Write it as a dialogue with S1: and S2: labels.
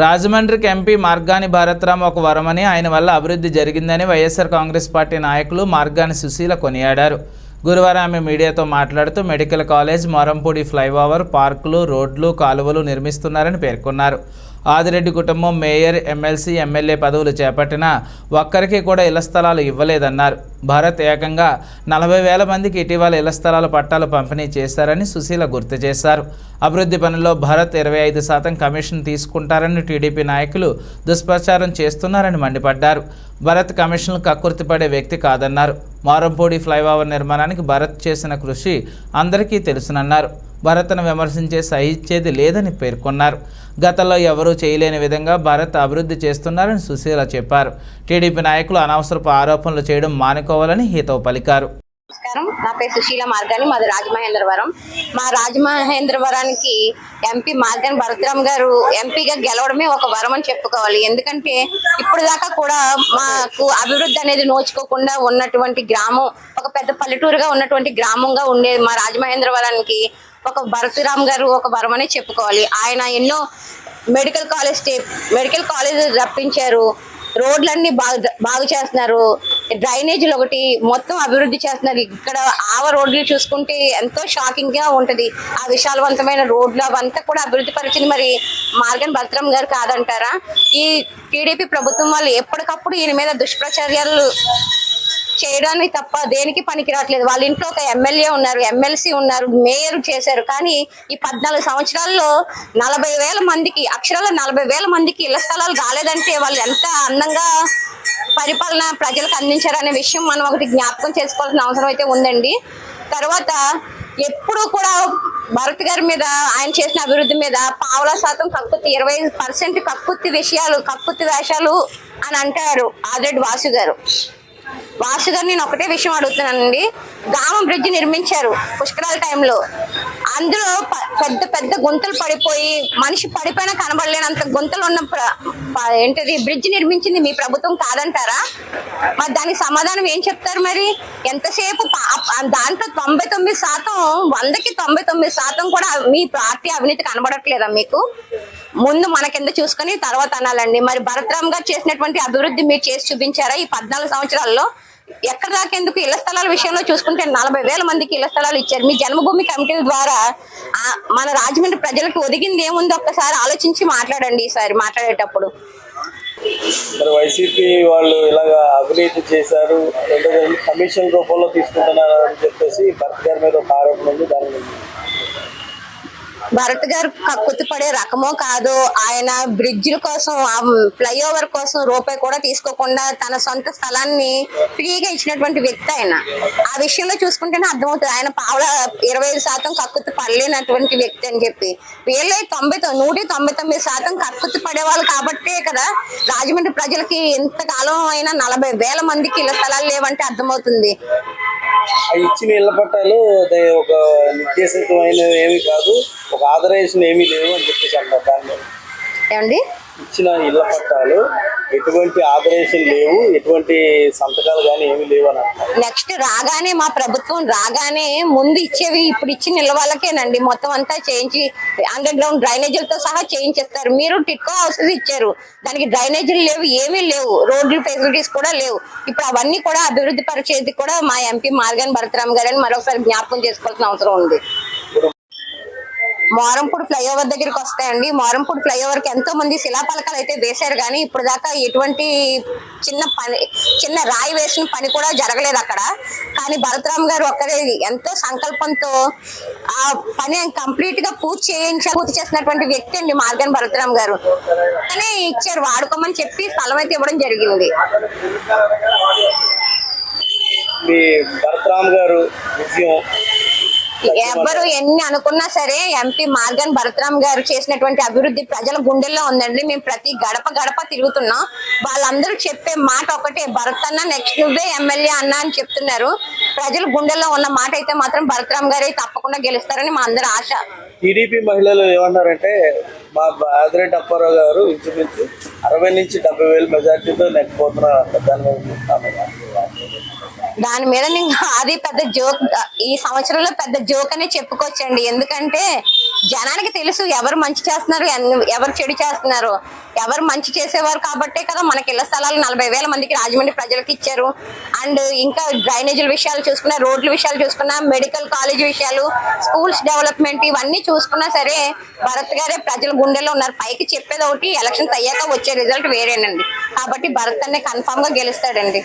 S1: రాజమండ్రికి ఎంపీ మార్గాని భారతరామ్ ఒక వరమని ఆయన వల్ల అభివృద్ధి జరిగిందని వైఎస్ఆర్ కాంగ్రెస్ పార్టీ నాయకులు మార్గాని సుశీల కొనియాడారు. గురువారం ఆమె మీడియాతో మాట్లాడుతూ మెడికల్ కాలేజ్ మొరంపూడి ఫ్లైఓవర్ పార్కులు రోడ్లు కాలువలు నిర్మిస్తున్నారని పేర్కొన్నారు. ఆదిరెడ్డి కుటుంబం మేయర్ ఎమ్మెల్సీ ఎమ్మెల్యే పదవులు చేపట్టినా ఒక్కరికి కూడా ఇళ్ళ స్థలాలు ఇవ్వలేదన్నారు. భారత్ ఏకంగా నలభై వేల మందికి ఇటీవల ఇళ్ళ స్థలాల పట్టాలు పంపిణీ చేశారని సుశీల గుర్తు చేశారు. అభివృద్ధి పనుల్లో భారత్ ఇరవై ఐదు శాతం కమిషన్ తీసుకుంటారని టీడీపీ నాయకులు దుష్ప్రచారం చేస్తున్నారని మండిపడ్డారు. భరత్ కమిషన్లు కక్కుర్తిపడే వ్యక్తి కాదన్నారు. మారంపూడి ఫ్లైఓవర్ నిర్మాణానికి భరత్ చేసిన కృషి అందరికీ తెలుసునన్నారు. భరత్ను విమర్శించే సహించేది లేదని పేర్కొన్నారు. గతంలో ఎవరూ చేయలేని విధంగా భారత్ అభివృద్ధి చేస్తున్నారని సుశీల చెప్పారు. టీడీపీ నాయకులు అనవసరపు ఆరోపణలు చేయడం మానుకోవాలని హితవు పలికారు.
S2: నమస్కారం. నా పేరు సుశీల మార్గాని మాది రాజమహేంద్రవరం. మా రాజమహేంద్రవరానికి ఎంపీ మార్గాని భరతరామ్ గారు ఎంపీగా గెలవడమే ఒక వరం అని చెప్పుకోవాలి. ఎందుకంటే ఇప్పుడు దాకా కూడా మాకు అభివృద్ధి అనేది నోచుకోకుండా ఉన్నటువంటి గ్రామం ఒక పెద్ద పల్లెటూరుగా ఉన్నటువంటి గ్రామంగా ఉండేది మా రాజమహేంద్రవరానికి ఒక భరతరామ్ గారు ఒక వరమనే చెప్పుకోవాలి. ఆయన ఎన్నో మెడికల్ కాలేజ్ మెడికల్ కాలేజ్ రప్పించారు. రోడ్లన్నీ బాగు బాగు చేస్తున్నారు. డ్రైనేజీలు ఒకటి మొత్తం అభివృద్ధి చేస్తున్నారు. ఇక్కడ ఆవ రోడ్లు చూసుకుంటే ఎంతో షాకింగ్గా ఉంటది. ఆ విశాలవంతమైన రోడ్లు అవంతా కూడా అభివృద్ధి పరిచింది. మరి మార్గన్ భద్రం గారు కాదంటారా? ఈ టీడీపీ ప్రభుత్వం వాళ్ళు ఎప్పటికప్పుడు ఈయన మీద దుష్ప్రచార్యాలు చేయడానికి తప్ప దేనికి పనికి రావట్లేదు. వాళ్ళ ఇంట్లో ఒక ఎమ్మెల్యే ఉన్నారు ఎమ్మెల్సీ ఉన్నారు మేయర్ చేశారు. కానీ ఈ పద్నాలుగు సంవత్సరాల్లో నలభై వేల మందికి అక్షరాల నలభై వేల మందికి ఇళ్ళ స్థలాలు కాలేదంటే వాళ్ళు ఎంత అందంగా పరిపాలన ప్రజలకు అందించారనే విషయం మనం ఒకటి జ్ఞాపకం చేసుకోవాల్సిన అవసరం అయితే ఉందండి. తర్వాత ఎప్పుడు కూడా భరత్ గారి మీద ఆయన చేసిన అభివృద్ధి మీద పావుల శాతం కక్కుత్తి ఇరవై పర్సెంట్ కక్కుత్తి విషయాలు కక్కుత్తి వేషాలు అని అంటారు ఆదిరెడ్డి వాసు గారు. వాసు గారు నేను ఒకటే విషయం అడుగుతున్నానండి. గామం బ్రిడ్జ్ నిర్మించారు పుష్కరాల టైంలో. అందులో ప- పెద్ద పెద్ద గుంతలు పడిపోయి మనిషి పడిపోయినా కనబడలేనంత గుంతలు ఉన్న ఏంటది బ్రిడ్జ్ నిర్మించింది మీ ప్రభుత్వం కాదంటారా? మరి దానికి సమాధానం ఏం చెప్తారు మరి? ఎంతసేపు దాంట్లో తొంభై తొమ్మిది శాతం వందకి తొంభై తొమ్మిది శాతం కూడా మీ పార్టీ అవినీతి కనబడట్లేదా మీకు? ముందు మన కింద చూసుకొని తర్వాత అనాలండి. మరి భరతరామ్ గారు చేసినటువంటి అభివృద్ధి మీరు చేసి చూపించారా ఈ పద్నాలుగు సంవత్సరాల్లో? ఎక్కడ దాకెందుకు ఇళ్ళ స్థలాల విషయంలో చూసుకుంటే నలభై వేల మందికి ఇళ్ళ స్థలాలు ఇచ్చారు. మీ జన్మభూమి కమిటీల ద్వారా మన రాజమండ్రి ప్రజలకు ఒదిగింది ఏముందో? ఒక్కసారి ఆలోచించి మాట్లాడండి ఈసారి మాట్లాడేటప్పుడు.
S3: వైసీపీ వాళ్ళు ఇలాగ అవినీతి చేశారు. రెండోది కమిషన్ రూపంలో తీసుకుంటున్నారు అని చెప్పేసి భర్త గారి మీద ఒక ఆరోపణ ఉంది. దాని
S2: భరత్ గారు కక్కుర్తి పడే రకమో కాదో ఆయన బ్రిడ్జిల కోసం ఫ్లైఓవర్ కోసం రూపాయి కూడా తీసుకోకుండా తన సొంత స్థలాన్ని ఫ్రీగా ఇచ్చినటువంటి వ్యక్తి ఆయన. ఆ విషయంలో చూసుకుంటేనే అర్థమవుతుంది. ఆయన పావుల ఇరవై ఐదు శాతం కక్కుతి పడలేనటువంటి వ్యక్తి అని చెప్పి. వీళ్ళే తొంభై నూటి తొంభై తొమ్మిది శాతం కక్కుతి పడేవాళ్ళు కాబట్టే కదా రాజమండ్రి ప్రజలకి ఇంతకాలం అయినా నలభై వేల మందికి ఇళ్ళ స్థలాలు లేవంటే అర్థమవుతుంది.
S3: ఆ ఇచ్చిన ఇళ్ళ పట్టాలు అది ఒక నిర్దేశితమైన ఏమీ కాదు ఒక ఆథరైజేషన్ ఏమీ లేవు అని చెప్పేసి అంటారు
S2: ఏమండి?
S3: ఇచ్చిన ఇళ్ళ పట్టాలు ఎటువంటి ఆపరేషన్ లేవు ఎటువంటి సంతకాలు కానీ ఏమి లేవు అని
S2: నెక్స్ట్ రాగానే మా ప్రభుత్వం రాగానే ముందు ఇచ్చేవి ఇప్పుడు ఇచ్చిన నిల్వలకేనండి మొత్తం అంతా చేయించి అండర్ గ్రౌండ్ డ్రైనేజీలతో సహా చేయించేస్తారు. మీరు టిట్కో హౌసెస్ ఇచ్చారు. దానికి డ్రైనేజీలు లేవు ఏమీ లేవు. రోడ్లు ఫెసిలిటీస్ కూడా లేవు. ఇప్పుడు అవన్నీ కూడా అభివృద్ధి పరిచేది కూడా మా ఎంపీ మార్గన్ భరతరామ్ గారని మరొకసారి జ్ఞాపకం చేసుకోవాల్సిన అవసరం ఉంది. మారంపూడి ఫ్లైఓవర్ దగ్గరికి వస్తాయండి. మారంపూడి ఫ్లైఓవర్కి ఎంతో మంది శిలాపలకాలు అయితే వేశారు కానీ ఇప్పుడు దాకా ఎటువంటి చిన్న పని చిన్న రాయి వేసిన పని కూడా జరగలేదు అక్కడ. కానీ భరతరామ్ గారు ఒక్కరే ఎంతో సంకల్పంతో ఆ పని కంప్లీట్గా పూర్తి చేయించ పూర్తి చేసినటువంటి వ్యక్తి అండి మార్గన్ భరతరామ్ గారు. కానీ ఇచ్చారు వాడుకోమని చెప్పి స్థలం అయితే ఇవ్వడం జరిగింది.
S3: మీ భరతరామ్ గారు విజయం
S2: ఎవ్వరు ఎన్ని అనుకున్నా సరే ఎంపీ మార్గన్ భరతరామ్ గారు చేసినటువంటి అభివృద్ధి ప్రజల గుండెల్లో ఉందండి. మేము ప్రతి గడప గడప తిరుగుతున్నాం. వాళ్ళందరూ చెప్పే మాట ఒకటే భరత్ అన్న నెక్స్ట్ నువ్వే ఎమ్మెల్యే అన్న అని చెప్తున్నారు. ప్రజల గుండెల్లో ఉన్న మాట అయితే మాత్రం భరతరామ్ గారే తప్పకుండా గెలుస్తారని మా అందరి ఆశ.
S3: టీడీపీ మహిళలు ఏమన్నారంటే మా ఆదిరెడ్డి అప్పారావు గారు ఇంచుమించు అరవై నుంచి డెబ్బై వేలు మెజార్టీతో నెక్కిపోతున్నారు దాని మీద
S2: దాని మీద నేను అది పెద్ద జోక్ ఈ సంవత్సరంలో పెద్ద జోక్ అనే చెప్పుకోవచ్చండి. ఎందుకంటే జనానికి తెలుసు ఎవరు మంచి చేస్తున్నారు ఎన్- ఎవరు చెడు చేస్తున్నారు. ఎవరు మంచి చేసేవారు కాబట్టే కదా మనకి ఇళ్ళ స్థలాలు నలభై వేల మందికి రాజమండ్రి ప్రజలకు ఇచ్చారు. అండ్ ఇంకా డ్రైనేజీల విషయాలు చూసుకున్నా రోడ్ల విషయాలు చూసుకున్నా మెడికల్ కాలేజ్ విషయాలు స్కూల్స్ డెవలప్మెంట్ ఇవన్నీ చూసుకున్నా సరే భరత్ గారే ప్రజల గుండెలో ఉన్నారు. పైకి చెప్పేది ఒకటి ఎలక్షన్స్ అయ్యాక వచ్చే రిజల్ట్ వేరేనండి. కాబట్టి భరత్ అనే కన్ఫామ్గా గెలుస్తాడండి.